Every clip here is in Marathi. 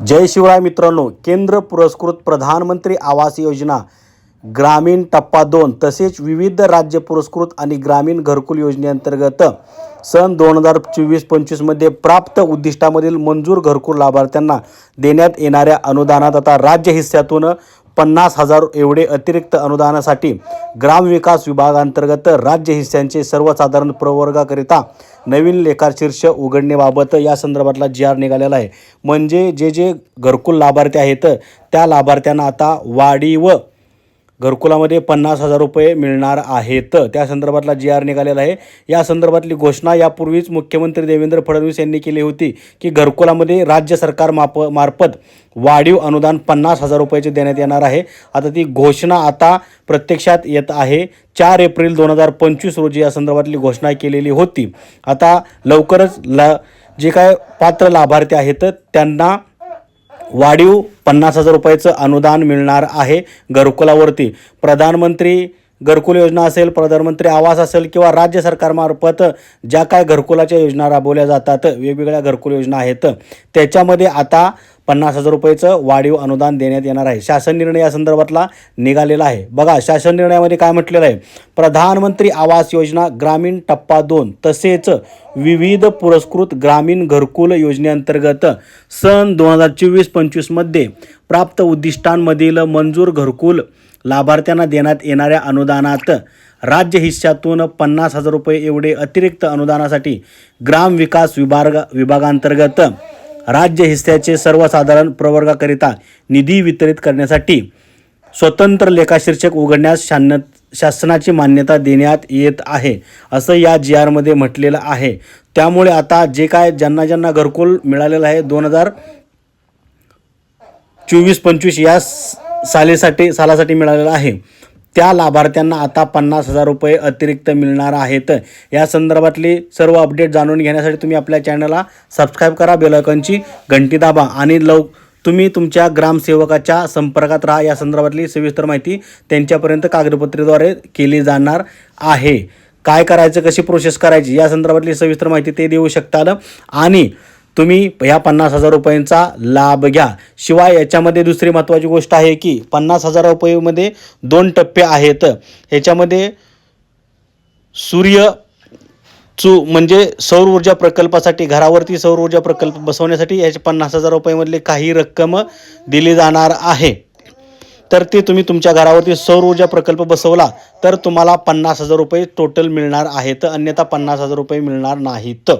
जय शिवराय मित्रांनो केंद्र पुरस्कृत प्रधानमंत्री आवास योजना ग्रामीण टप्पा दोन तसेच विविध राज्य पुरस्कृत आणि ग्रामीण घरकुल योजनेअंतर्गत सन दोन हजार चोवीस पंचवीसमध्ये प्राप्त उद्दिष्टामधील मंजूर घरकुल लाभार्थ्यांना देण्यात येणाऱ्या अनुदानात आता राज्य हिस्स्यातून पन्नास हजार एवढे अतिरिक्त अनुदानासाठी ग्रामविकास विभागांतर्गत राज्य हिस्स्यांचे सर्वसाधारण प्रवर्गाकरिता नवीन लेखाशीर्ष उघडणेबाबत या संदर्भातला जी आर निघालेला आहे. म्हणजे जे जे घरकुल लाभार्थी आहेत त्या लाभार्थ्यांना आता वाढीव घरकुलामध्ये पन्नास हजार रुपये मिळणार आहेत. त्या संदर्भातला जी आर निघालेला आहे. या संदर्भातली घोषणा यापूर्वीच मुख्यमंत्री देवेंद्र फडणवीस यांनी केली होती की घरकुलामध्ये राज्य सरकार माप मार्फत वाढीव अनुदान पन्नास हजार रुपयाचे देण्यात येणार आहे. आता ती घोषणा आता प्रत्यक्षात येत आहे. चार एप्रिल दोन हजार पंचवीस रोजी या संदर्भातली घोषणा केलेली होती. आता लवकरच ल जे काय पात्र लाभार्थी आहेत त्यांना वाढीव पन्नास हजार रुपयाचं अनुदान मिळणार आहे. घरकुलावरती प्रधानमंत्री घरकुल योजना असेल प्रधानमंत्री आवास असेल किंवा राज्य सरकारमार्फत ज्या काय घरकुलाच्या योजना राबवल्या जातात वेगवेगळ्या घरकुल योजना आहेत त्याच्यामध्ये आता पन्नास हजार रुपयेचं वाढीव अनुदान देण्यात येणार आहे. शासन निर्णय या संदर्भातला निघालेला आहे. बघा शासन निर्णयामध्ये काय म्हटलेलं आहे? प्रधानमंत्री आवास योजना ग्रामीण टप्पा दोन तसेच विविध पुरस्कृत ग्रामीण घरकुल योजनेअंतर्गत सन दोन हजार चोवीस पंचवीसमध्ये प्राप्त उद्दिष्टांमधील मंजूर घरकुल लाभार्थ्यांना देण्यात येणाऱ्या अनुदानात राज्य हिस्स्यातून पन्नास हजार रुपये एवढे अतिरिक्त अनुदानासाठी ग्राम विकास विभाग विभागांतर्गत राज्य हिस्स्याचे सर्वसाधारण प्रवर्गाकरिता निधी वितरित करण्यासाठी स्वतंत्र लेखाशीर्षक उघडण्यास शान शासनाची मान्यता देण्यात येत आहे असं या जी आरमध्ये म्हटलेलं आहे. त्यामुळे आता जे काय ज्यांना ज्यांना घरकुल मिळालेलं आहे दोन हजार चोवीस पंचवीस या सालीसाठी सालासाठी मिळालेला आहे. त्या लाभार्थ्यांना आता पन्नास हजार रुपये अतिरिक्त मिळणार आहेत. या संदर्भातली सर्व अपडेट जाणून घेण्यासाठी तुम्ही आपल्या चॅनलला सबस्क्राईब करा बेलायकॉनची घंटी दाबा आणि लव तुम्ही तुमच्या ग्रामसेवकाच्या संपर्कात राहा. या संदर्भातली सविस्तर माहिती त्यांच्यापर्यंत कागदपत्रेद्वारे केली जाणार आहे. काय करायचं कशी प्रोसेस करायची या संदर्भातली सविस्तर माहिती ते देऊ शकतात. आणि तुम्ही ह्या पन्नास हजार रुपयांचा लाभ घ्या. शिवाय याच्यामध्ये दुसरी महत्त्वाची गोष्ट आहे की पन्नास हजार रुपयेमध्ये दोन टप्पे आहेत. ह्याच्यामध्ये सूर्य चू म्हणजे सौर ऊर्जा प्रकल्पासाठी घरावरती सौर ऊर्जा प्रकल्प बसवण्यासाठी याचे पन्नास हजार रुपयामधले काही रक्कम दिली जाणार आहे. तर ते तुम्ही तुमच्या घरावरती सौर ऊर्जा प्रकल्प बसवला तर तुम्हाला पन्नास हजार रुपये टोटल मिळणार आहेत. अन्यथा पन्नास हजार रुपये मिळणार नाहीत.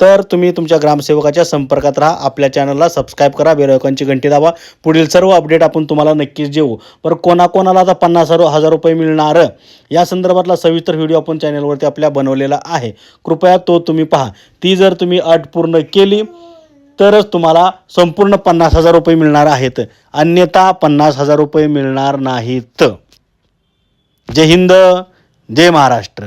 तर तुम्ही तुमच्या ग्रामसेवकाच्या संपर्कात राहा. आपल्या चॅनलला सबस्क्राईब करा. बेलायकॉनची घंटी दाबा. पुढील सर्व अपडेट आपण तुम्हाला नक्कीच देऊ. बरं कोणाकोणाला आता पन्नास हजार हजार रुपये मिळणार? या संदर्भातला सविस्तर व्हिडिओ आपण चॅनलवरती आपल्या बनवलेला आहे. कृपया तो तुम्ही पहा. ती जर तुम्ही अट पूर्ण केली तरच तुम्हाला संपूर्ण पन्नास हजार रुपये मिळणार आहेत. अन्यथा पन्नास हजार रुपये मिळणार नाहीत. जय हिंद जय महाराष्ट्र.